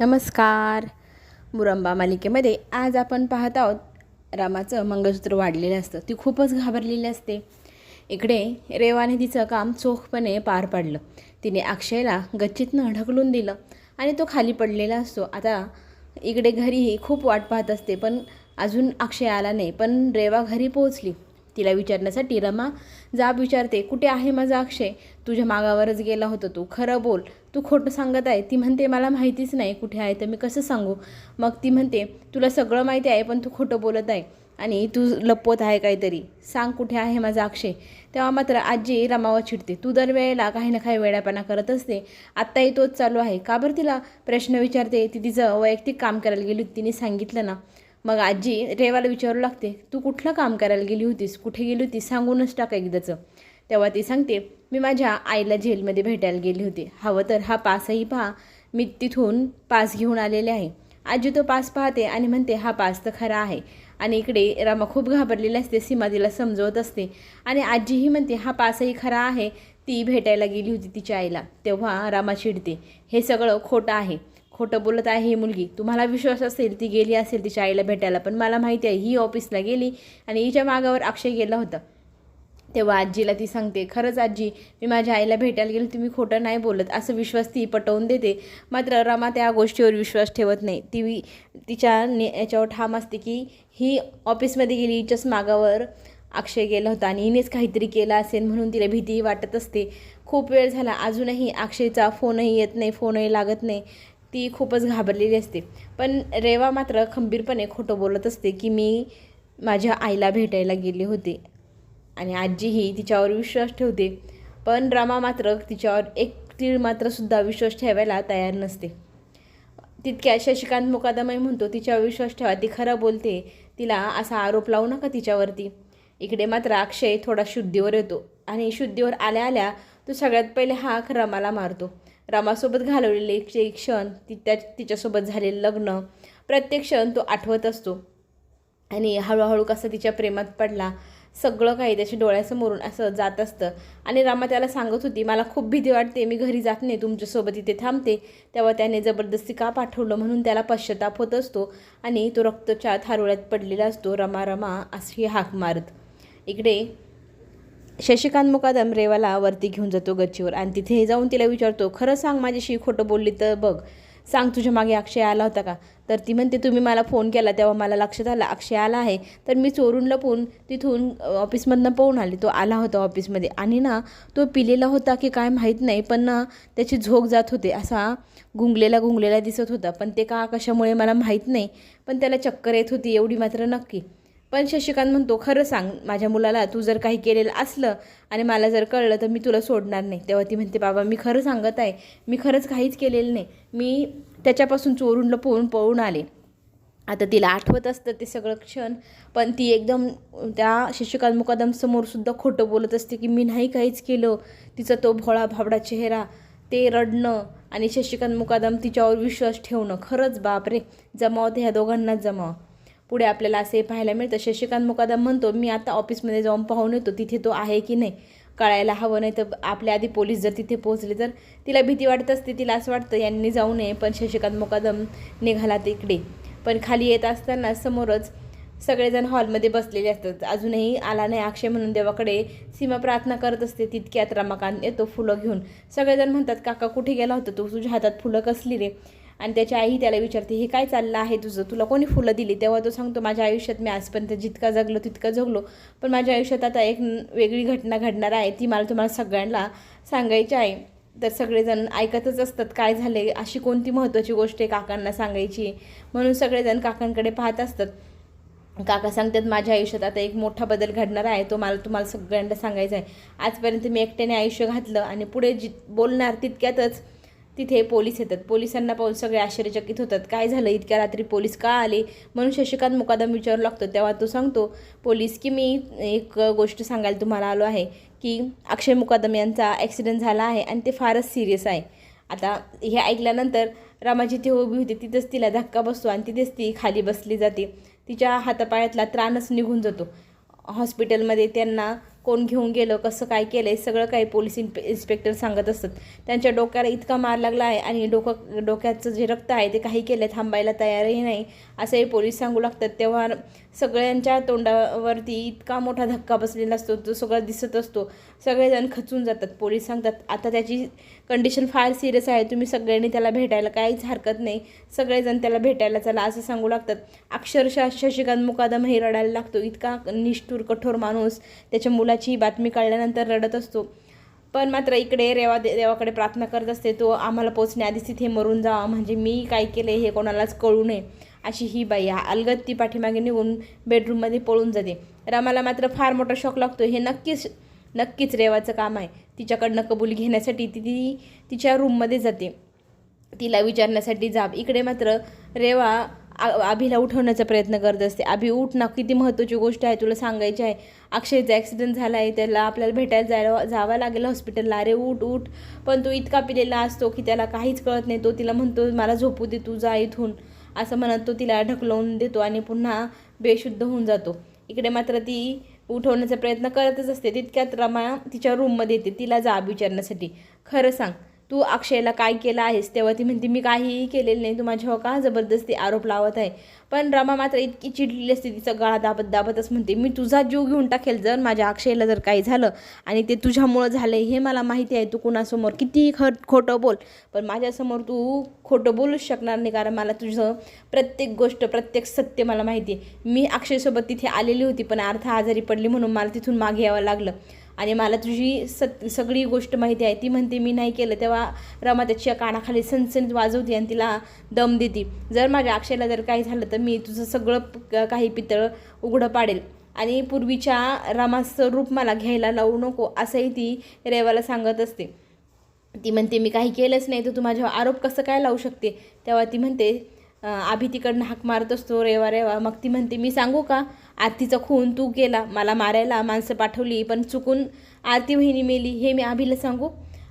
नमस्कार. मुरंबा मालिकेमध्ये आज आपण पाहत आहोत रामाचं मंगळसूत्र वाढलेलं असतं. ती खूपच घाबरलेली असते. इकडे रेवाने तिचं काम चोखपणे पार पाडलं. तिने अक्षयला गच्चीतनं ढकलून दिलं आणि तो खाली पडलेला असतो. आता इकडे घरीही खूप वाट पाहत असते पण अजून अक्षय आला नाही. पण रेवा घरी पोहोचली. तिला विचारण्यासाठी रमा जाब विचारते कुठे आहे माझा अक्षय? तुझ्या मागावरच गेला होता तू. खरं बोल. तू खोटं सांगत आहे. ती म्हणते मला माहितीच नाही कुठे आहे तर मी कसं सांगू? मग ती म्हणते तुला सगळं माहिती आहे पण तू खोटं बोलत आहे आणि तू लपवत आहे काहीतरी. सांग कुठे आहे माझा अक्षय. तेव्हा मात्र आजी रमावर चिडते. तू दरवेळेला काही ना काही वेड्यापणा करत असते. आत्ताही तोच चालू आहे. का बरं तिला प्रश्न विचारते? ती तिचं वैयक्तिक काम करायला गेली तिने सांगितलं ना. मग आजी रेवाला विचारू लागते तू कुठलं काम करायला गेली होतीस? कुठे गेली होतीस? सांगूनच टाक एकदाचं. तेव्हा ती सांगते मी माझ्या आईला जेलमध्ये भेटायला गेली होती. हवं तर हा पासही पहा. मी तिथून पास घेऊन आलेले आहे. आजी तो पास पाहते आणि म्हणते हा पास तर खरा आहे. आणि इकडे रमा खूप घाबरलेली असते सीमा तिला समजवत असते. आणि आजीही म्हणते हा पासही खरा आहे. ती भेटायला गेली होती तिच्या आईला. तेव्हा रामा चिडते हे सगळं खोटं आहे. खोटं बोलत आहे ही मुलगी. तुम्हाला विश्वास असेल ती गेली असेल तिच्या आईला भेटायला पण मला माहिती आहे ही ऑफिसला गेली आणि हिच्या मागावर अक्षय गेला होता. तेव्हा आजीला ती सांगते खरंच आजी मी माझ्या आईला भेटायला गेली तुम्ही खोटं नाही बोलत असं विश्वास ती पटवून देते. मात्र रमा त्या गोष्टीवर विश्वास ठेवत नाही. ती तिच्या ने याच्यावर ठाम असते की ही ऑफिसमध्ये गेली हिच्याच मागावर अक्षय गेला होता आणि हिनेच काहीतरी केलं असेल म्हणून तिला भीती वाटत असते. खूप वेळ झाला अजूनही अक्षयचा फोनही येत नाही फोनही लागत नाही. ती खूपच घाबरलेली असते. पण रेवा मात्र खंबीरपणे खोटं बोलत असते की मी माझ्या आईला भेटायला गेले होते आणि आजीही तिच्यावर विश्वास ठेवते. पण रमा मात्र तिच्यावर एक तीळ मात्रसुद्धा विश्वास ठेवायला तयार नसते. तितक्या शशिकांत मुकादमय म्हणतो तिच्यावर विश्वास ठेवा ती खरं बोलते. तिला असा आरोप लावू नका तिच्यावरती. इकडे मात्र अक्षय थोडा शुद्धीवर येतो आणि शुद्धीवर आल्या आल्या तो सगळ्यात पहिले हाक रमाला मारतो. रमासोबत घालवलेले जे क्षण ती त्या तिच्यासोबत झालेलं लग्न प्रत्येक क्षण तो आठवत असतो. आणि हळूहळू कसं तिच्या प्रेमात पडला सगळं काही त्याच्या डोळ्यासमोरून असं जात असतं. आणि रामा त्याला सांगत होती मला खूप भीती वाटते मी घरी जात नाही तुमच्यासोबत इथे थांबते. तेव्हा त्याने जबरदस्ती का पाठवलं म्हणून त्याला पश्चाताप होत असतो आणि तो रक्तच्या थारोळ्यात पडलेला असतो रमा रमा अशी हाक मारत. इकडे शशिकांत मुकादम रेवाला वरती घेऊन जातो गच्चीवर. आणि तिथे जाऊन तिला विचारतो खरं सांग माझ्याशी खोटं बोलली तर बघ. सांग तुझ्या मागे अक्षय आला होता का? तर ती म्हणते तुम्ही मला फोन केला तेव्हा मला लक्षात आलं अक्षय आला आहे. तर मी चोरून लपून तिथून ऑफिसमधनं पळून आले. तो आला होता ऑफिसमध्ये. आणि ना तो पिलेला होता की काय माहीत नाही पण ना त्याची झोक जात होते. असा गुंगलेला गुंगलेला दिसत होता. पण ते का कशामुळे मला माहीत नाही. पण त्याला चक्कर येत होती एवढी मात्र नक्की. पण शशिकांत म्हणतो खरं सांग माझ्या मुलाला तू जर काही केलेलं असलं आणि मला जर कळलं तर मी तुला सोडणार नाही. तेव्हा ती म्हणते बाबा मी खरं सांगत आहे मी खरंच काहीच केलेलं नाही. मी त्याच्यापासून चोरून लपवून पळून आले. आता तिला आठवत असतं ते सगळं क्षण पण ती एकदम त्या शशिकांत मुकादमसमोरसुद्धा खोटं बोलत असते की मी नाही काहीच केलं. तिचा तो भोळा भाबडा चेहरा ते रडणं आणि शशिकांत मुकादम तिच्यावर विश्वास ठेवणं. खरंच बापरे ते ह्या दोघांनाच जमाव. पुढे आपल्याला असे पाहायला मिळतं. शशिकांत मुकादम म्हणतो मी आता ऑफिसमध्ये जाऊन पाहून येतो तिथे तो आहे की नाही? कळायला हवं नाही तर आपल्या आधी पोलीस जर तिथे पोहोचले तर तिला भीती वाटत असते तिला असं वाटतं यांनी जाऊ नये पण शशिकांत मुकादम निघाला तिकडे. पण खाली येत असताना समोरच सगळेजण हॉलमध्ये बसलेले असतात. अजूनही आला नाही अक्षय म्हणून देवाकडे. सीमा प्रार्थना करत असते तितक्यात रमाकांत येतो फुलं घेऊन. सगळेजण म्हणतात काका कुठे गेला होता? तू तुझ्या हातात फुलं कसली रे? आणि त्याची आई त्याला विचारते हे काय चाललं आहे तुझं? तुला कोणी फुलं दिली? तेव्हा तो सांगतो माझ्या आयुष्यात मी आजपर्यंत जितका जगलो तितकं जगलो. पण माझ्या आयुष्यात आता एक वेगळी घटना घडणार आहे ती मला तुम्हाला सगळ्यांना सांगायची आहे. तर सगळेजण ऐकतच असतात काय झाले अशी कोणती महत्त्वाची गोष्ट आहे काकांना सांगायची? म्हणून सगळेजण काकांकडे पाहत असतात. काका सांगतात माझ्या आयुष्यात आता एक मोठा बदल घडणार आहे तो मला तुम्हाला सगळ्यांना सांगायचा आहे. आजपर्यंत मी एकट्याने आयुष्य घातलं आणि पुढे जि बोलणार तितक्यातच तिथे पोलीस येतात. पोलिसांना पाहून सगळे आश्चर्यचकित होतात. काय झालं? इतक्या रात्री पोलीस का आले? म्हणून शशिकांत मुकादम विचारू लागतो. तेव्हा तो सांगतो पोलीस की मी एक गोष्ट सांगायला तुम्हाला आलो आहे की अक्षय मुकादम यांचा ॲक्सिडेंट झाला आहे आणि ते फारच सिरियस आहे. आता हे ऐकल्यानंतर रामाजी ती उभी होती. तिथंच तिला धक्का बसतो आणि तिथेच ती खाली बसली जाते. तिच्या हातापायातला त्राणच निघून जातो. हॉस्पिटलमध्ये त्यांना कोण घेऊन गेलं कसं काय केलं आहे सगळं काही पोलीस इन्प इन्स्पेक्टर सांगत असतात. त्यांच्या डोक्याला इतका मार लागला आहे आणि डोकं डोक्याचं जे रक्त आहे ते काही केलं थांबायला तयारही नाही असंही पोलीस सांगू लागतात. तेव्हा सगळ्यांच्या तोंडावरती इतका मोठा धक्का बसलेला असतो तो सगळा दिसत असतो. सगळेजण खचून जातात. पोलीस सांगतात आता त्याची कंडिशन फार सिरियस आहे. तुम्ही सगळ्यांनी त्याला भेटायला काहीच हरकत नाही. सगळेजण त्याला भेटायला चला असं सांगू लागतात. अक्षरशः शशिकांत मुकादम हे रडायला लागतो. इतका निष्ठूर कठोर माणूस त्याच्या मुलाची बातमी कळल्यानंतर रडत असतो. पण मात्र इकडे रेवा दे देवाकडे प्रार्थना करत असते तो आम्हाला पोचण्याआधीच तिथे मरून जावा. म्हणजे मी काय केले हे कोणालाच कळू नये. अशी ही बाई हा अलगद ती पाठीमागे निघून बेडरूममध्ये पळून जाते. रमाला मात्र फार मोठा शॉक लागतो. हे नक्कीच नक्कीच रेवाचं काम आहे. तिच्याकडनं कबूल घेण्यासाठी ती ती तिच्या रूममध्ये जाते. तिला विचारण्यासाठी जाब. इकडे मात्र रेवा आ- अभिला उठवण्याचा प्रयत्न करत असते. अभि उठ ना. किती महत्त्वाची गोष्ट आहे तुला सांगायची आहे. अक्षयचा ॲक्सिडेंट झाला आहे. त्याला आपल्याला भेटायला जायला जावं लागेल हॉस्पिटलला अरे उठ उठ. पण तो इतका पिलेला असतो की त्याला काहीच कळत नाही. तो तिला म्हणतो मला झोपू दे. तू जा इथून. असं म्हणत तो तिला ढकलवून देतो आणि पुन्हा बेशुद्ध होऊन जातो. इकडे मात्र ती उठवण्याचा प्रयत्न करतच असते. तितक्यात रमा तिच्या रूममध्ये येते. तिला जाब विचारण्यासाठी खरं सांग तू अक्षयला काय केलं आहेस? तेव्हा ती म्हणते मी काहीही केलेलं नाही. तू माझ्यावर हो का जबरदस्ती आरोप लावत आहे? पण रमा मात्र इतकी चिडलेली असते तिचा गळा दाबत दाबतच म्हणते मी तुझा जीव घेऊन टाकेल जर माझ्या अक्षयला जर काही झालं आणि ते तुझ्यामुळं झालं हे मला माहिती आहे. तू कुणासमोर कितीही ख खोटं बोल. पण माझ्यासमोर तू खोटं बोलूच शकणार नाही कारण मला तुझं प्रत्येक गोष्ट प्रत्येक सत्य मला माहिती आहे. मी अक्षयसोबत तिथे आलेली होती पण अर्थ आजारी पडली म्हणून मला तिथून मागे यावं लागलं. आणि मला तुझी सत सगळी गोष्ट माहिती आहे. ती म्हणते मी नाही केलं. तेव्हा रमा त्याच्या कानाखाली सणसणीत वाजवते आणि तिला दम देते. जर माझ्या अक्षयला जर काही झालं तर मी तुझं सगळं काही पितळ उघडं पाडेल. आणि पूर्वीच्या रमाचं रूप मला घ्यायला लावू नको असंही ती रेवाला सांगत असते. ती म्हणते मी काही केलंच नाही तर तू माझ्यावर आरोप कसं काय लावू शकते? तेव्हा ती म्हणते आभी तिकडनं हाक मारत असतो रेवा रेवा. मग ती म्हणते मी सांगू का? आरतीचा खून तू केला मला मारायला माणसं पाठवली पण चुकून आरती वहिनी मेली हे मी आभीला सांगू?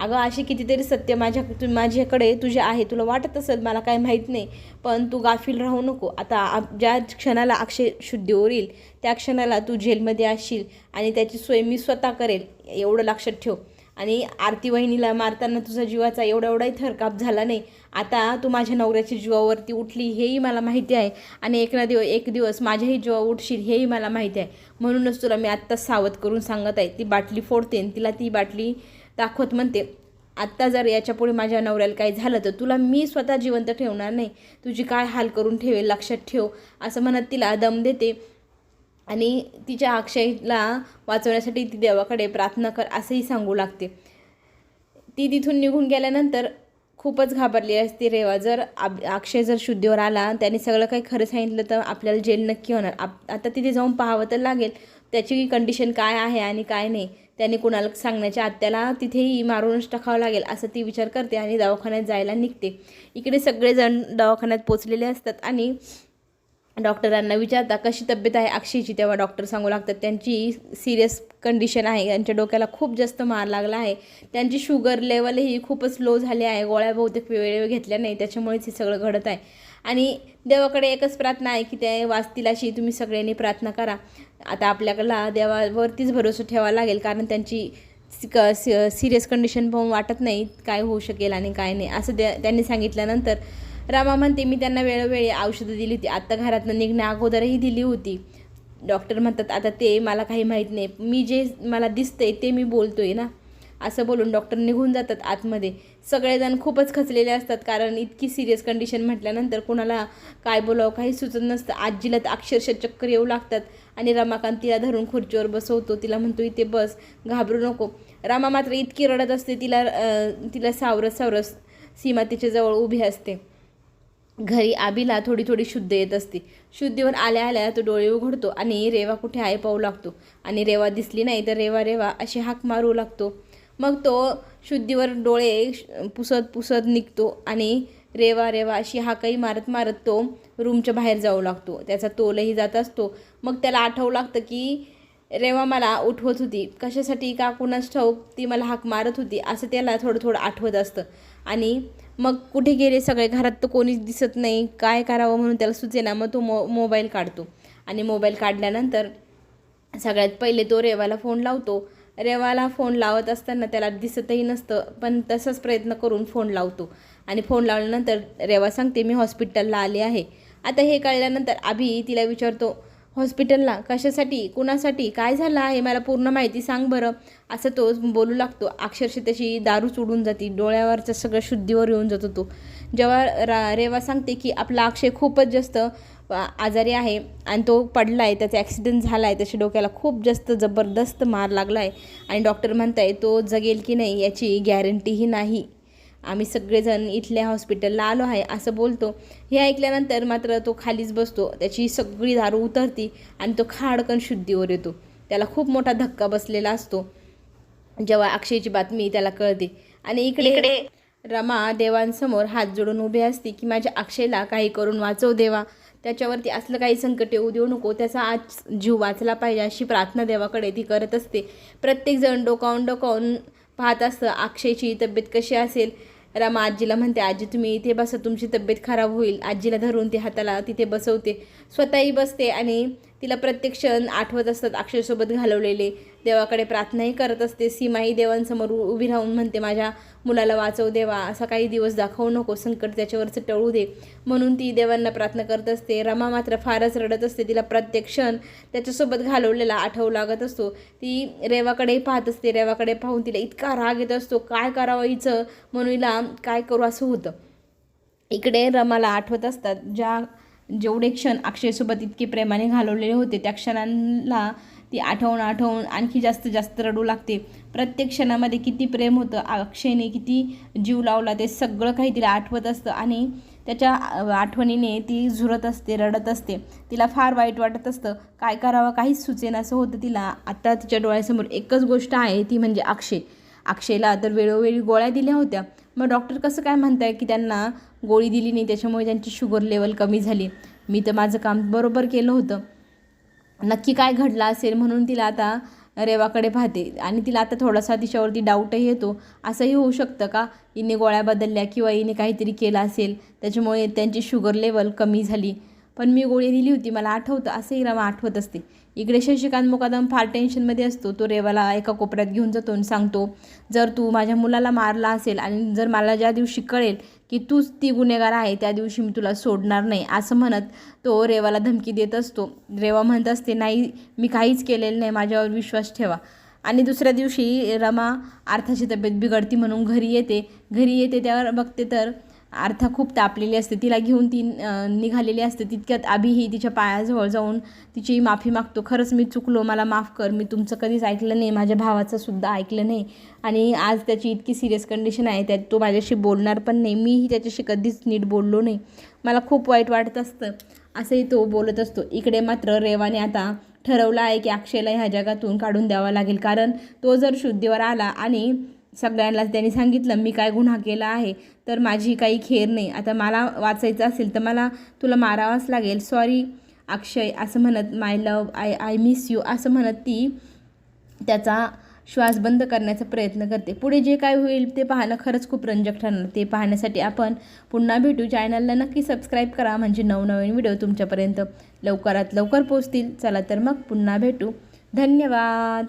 अगं अशी कितीतरी सत्य माझ्या तु माझ्याकडे तुझे आहे तुला वाटत असेल मला काय माहीत नाही पण तू गाफील राहू नको. आता आप- ज्या क्षणाला अक्षय शुद्धीवर येईल त्या क्षणाला तू जेलमध्ये असशील आणि त्याची सोय मी स्वतः करेल एवढं लक्षात ठेव. आणि आरती वहिनीला मारताना तुझा जीवाचा एवढा एवढाही थरकाप झाला नाही. आता तू माझ्या नवऱ्याच्या जीवावरती उठली हेही मला माहिती आहे. आणि एक ना दिवस एक दिवस माझ्याही जीवावर उठशील हेही मला माहिती आहे. म्हणूनच तुला मी आत्ता सावध करून सांगत आहे. ती बाटली फोडते आणि तिला ती बाटली दाखवत म्हणते आत्ता जर याच्यापुढे माझ्या नवऱ्याला काही झालं तर तुला मी स्वतः जिवंत ठेवणार नाही. तुझी काय हाल करून ठेवेल लक्षात ठेव असं म्हणत तिला दम देते. आणि तिच्या अक्षयला वाचवण्यासाठी ती देवाकडे प्रार्थना कर असंही सांगू लागते. ती तिथून निघून गेल्यानंतर खूपच घाबरली असते रेवा. जर आप अक्षय जर शुद्धीवर आला त्याने सगळं काही खरं सांगितलं तर आपल्याला जेल नक्की होणार. आप आता तिथे जाऊन पाहावं तर लागेल त्याची कंडिशन काय आहे आणि काय नाही. त्याने कुणाला सांगण्याच्या आत्याला तिथेही मारूनच टाकावं लागेल असं ती विचार करते आणि दवाखान्यात जायला निघते. इकडे सगळेजण दवाखान्यात पोचलेले असतात आणि डॉक्टरांना विचारता कशी तब्येत आहे अक्षयची? तेव्हा डॉक्टर सांगू लागतात त्यांची सिरियस कंडिशन आहे त्यांच्या डोक्याला खूप जास्त मार लागला आहे. त्यांची शुगर लेवलही खूपच लो झाली आहे. गोळ्या बहुतेक वेळेवर घेतल्या नाही त्याच्यामुळेच हे सगळं घडत आहे. आणि देवाकडे एकच प्रार्थना आहे की ते वाचतील अशी तुम्ही सगळ्यांनी प्रार्थना करा. आता आपल्याला देवावरतीच भरोसा ठेवावा लागेल कारण त्यांची क सिरियस कंडिशन पाहून वाटत नाही काय होऊ शकेल आणि काय नाही. असं त्या त्यांनी सांगितल्यानंतर रामा म्हणते मी त्यांना वेळोवेळी औषधं दिली होती. आत्ता घरातनं निघण्या अगोदरही दिली होती. डॉक्टर म्हणतात आता ते मला काही माहीत नाही. मी जे मला दिसतंय ते मी बोलतोय ना. असं बोलून डॉक्टर निघून जातात आतमध्ये. सगळेजण खूपच खचलेले असतात कारण इतकी सिरियस कंडिशन म्हटल्यानंतर कुणाला काय बोलावं काही सुचत नसतं. आजीला तर अक्षरशः चक्कर येऊ लागतात आणि रमाकांत तिला धरून खुर्चीवर बसवतो. तिला म्हणतो इथे बस घाबरू नको. रामा मात्र इतकी रडत असते तिला तिला सावरत सावरत सीमा तिच्याजवळ उभी असते. घरी आबीला थोडी थोडी शुद्ध येत असते. शुद्धीवर आल्या आल्या तो डोळे उघडतो आणि रेवा कुठे आहे पाहू लागतो. आणि रेवा दिसली नाही तर रेवा रेवा अशी हाक मारू लागतो. मग तो शुद्धीवर डोळे श- पुसत पुसत निघतो आणि रेवा रेवा अशी हाकही मारत मारत तो रूमच्या बाहेर जाऊ लागतो. त्याचा तोलही जात असतो. मग त्याला आठवू लागतं की रेवा मला उठवत होती. कशासाठी का कुणाच ठाऊक ती मला हाक मारत होती असं त्याला थोडं थोडं आठवत असतं. आणि मग कुठे गेले सगळे? घरात तर कोणीच दिसत नाही. काय करावं म्हणून त्याला सुचेना. मग तो मो मोबाईल काढतो. आणि मोबाईल काढल्यानंतर सगळ्यात पहिले तो रेवाला फोन लावतो. रेवाला फोन लावत असताना त्याला दिसतही नसतं पण तसाच प्रयत्न करून फोन लावतो. आणि फोन लावल्यानंतर रेवा सांगते मी हॉस्पिटलला आले आहे. आता हे कळल्यानंतर अभि तिला विचारतो हॉस्पिटलला? कशासाठी? कुणासाठी? काय झालं आहे? मला पूर्ण माहिती सांग बरं. असं तो बोलू लागतो. अक्षरशः त्याची दारू उडून जाते. डोळ्यावरचं सगळं शुद्धीवर येऊन जातो तो. जेव्हा रा रेवा सांगते की आपला अक्षय खूपच जास्त आजारी आहे आणि तो पडला आहे त्याचा ॲक्सिडेंट झाला आहे त्याच्या डोक्याला खूप जास्त जबरदस्त मार लागला आहे आणि डॉक्टर म्हणताय तो जगेल की नाही याची गॅरंटीही नाही. आम्ही सगळेजण इथल्या हॉस्पिटलला आलो आहे असं बोलतो. हे ऐकल्यानंतर मात्र तो खालीच बसतो. त्याची सगळी दारू उतरती आणि तो खाडकन शुद्धीवर येतो. त्याला खूप मोठा धक्का बसलेला असतो. जेव्हा अक्षयची बातमी त्याला कळते. आणि इकडे रमा देवांसमोर हात जोडून उभी असते की माझ्या अक्षयला काही करून वाचव देवा. त्याच्यावरती असलं काही संकट येऊ देऊ नको. त्याचा आज जीव वाचला पाहिजे अशी प्रार्थना देवाकडे ती करत असते. प्रत्येकजण डोकावून डोकावून पाहत असतं अक्षयची तब्येत कशी असेल? रमा आजीला म्हणते आजी तुम्ही इथे बसा तुमची तब्येत खराब होईल. आजीला धरून ती हाताला तिथे बसवते. स्वतःही बसते आणि तिला प्रत्येक क्षण आठवत असतात अक्षयसोबत घालवलेले. देवाकडे प्रार्थनाही करत असते. सीमाही देवांसमोर उभी राहून म्हणते माझ्या मुलाला वाचव देवा. असा काही दिवस दाखवू नको. संकट त्याच्यावरचं टळू दे. म्हणून ती देवांना प्रार्थना करत असते. रमा मात्र फारच रडत असते. तिला प्रत्येक क्षण त्याच्यासोबत घालवलेला आठवू लागत असतो. ती रेवाकडेही पाहत असते. रेवाकडे पाहून तिला इतका राग येत असतो. काय करावं हिचं? म्हणून हिला काय करू? असं होतं. इकडे रमाला आठवत असतात. ज्या जेवढे क्षण अक्षयसोबत इतके प्रेमाने घालवलेले होते त्या क्षणांना ती आठवून आठवून आणखी जास्त जास्त रडू लागते. प्रत्येक क्षणामध्ये किती प्रेम होतं अक्षयने किती जीव लावला ते सगळं काही तिला आठवत असतं आणि त्याच्या आठवणीने ती झुरत असते रडत असते. तिला फार वाईट वाटत असतं. काय करावं काहीच सुचेन असं होतं तिला. आत्ता तिच्या डोळ्यासमोर एकच गोष्ट आहे ती म्हणजे अक्षय. अक्षयला तर वेळोवेळी गोळ्या दिल्या होत्या. मग डॉक्टर कसं काय म्हणताय की त्यांना गोळी दिली नाही त्याच्यामुळे त्यांची शुगर लेवल कमी झाली. मी तर माझं काम बरोबर केलं होतं. नक्की काय घडलं असेल म्हणून तिला आता रेवाकडे पाहते. आणि तिला आता थोडासा तिच्यावरती डाऊटही येतो. असंही होऊ शकतं का? हिने गोळ्या बदलल्या किंवा हिने काहीतरी केलं असेल त्याच्यामुळे त्यांची शुगर लेवल कमी झाली. पण मी गोळी दिली होती मला आठवतं असंही रमा आठवत असते. इकडे शशिकांत मुकादम फार टेन्शनमध्ये असतो. तो रेवाला एका कोपऱ्यात घेऊन जातो आणि सांगतो जर तू माझ्या मुलाला मारला असेल आणि जर मला ज्या दिवशी कळेल की तूच ती गुन्हेगार आहे त्या दिवशी मी तुला सोडणार नाही असं म्हणत तो रेवाला धमकी देत असतो. रेवा म्हणत असते नाही मी काहीच केलेलं नाही माझ्यावर विश्वास ठेवा. आणि दुसऱ्या दिवशी रमा अर्थाची तब्येत बिघडती म्हणून घरी येते. घरी येते त्यावर बघते तर अर्था खूप तापलेली असते. तिला घेऊन ती निघालेली असते. तितक्यात अभिही तिच्या पायाजवळ जाऊन तिची माफी मागतो. खरंच मी चुकलो. मला माफ कर. मी तुमचं कधीच ऐकलं नाही. माझ्या भावाचं सुद्धा ऐकलं नाही. आणि आज त्याची इतकी सिरियस कंडिशन आहे त्यात तो माझ्याशी बोलणार पण नाही. मीही त्याच्याशी कधीच नीट बोललो नाही. मला खूप वाईट वाटत असतं. असंही तो बोलत असतो. इकडे मात्र रेवाने आता ठरवलं आहे की अक्षयला ह्या जगातून काढून द्यावा लागेल. कारण तो जर शुद्धीवर आला आणि सगळ्यांनाच त्यांनी सांगितलं मी काय गुन्हा केला आहे? तर माझी काही खेर नाही. आता मला वाचायचं असेल तर मला तुला मारावाच लागेल. सॉरी अक्षय असं म्हणत my love I I miss you असं म्हणत ती त्याचा श्वास बंद करण्याचा प्रयत्न करते. पुढे जे काय होईल ते पाहणं खरंच खूप रंजक ठरणार. ते पाहण्यासाठी आपण पुन्हा भेटू. चॅनलला नक्की सबस्क्राईब करा. म्हणजे नवनवीन व्हिडिओ तुमच्यापर्यंत लवकरात लवकर पोचतील चला तर मग पुन्हा भेटू. धन्यवाद.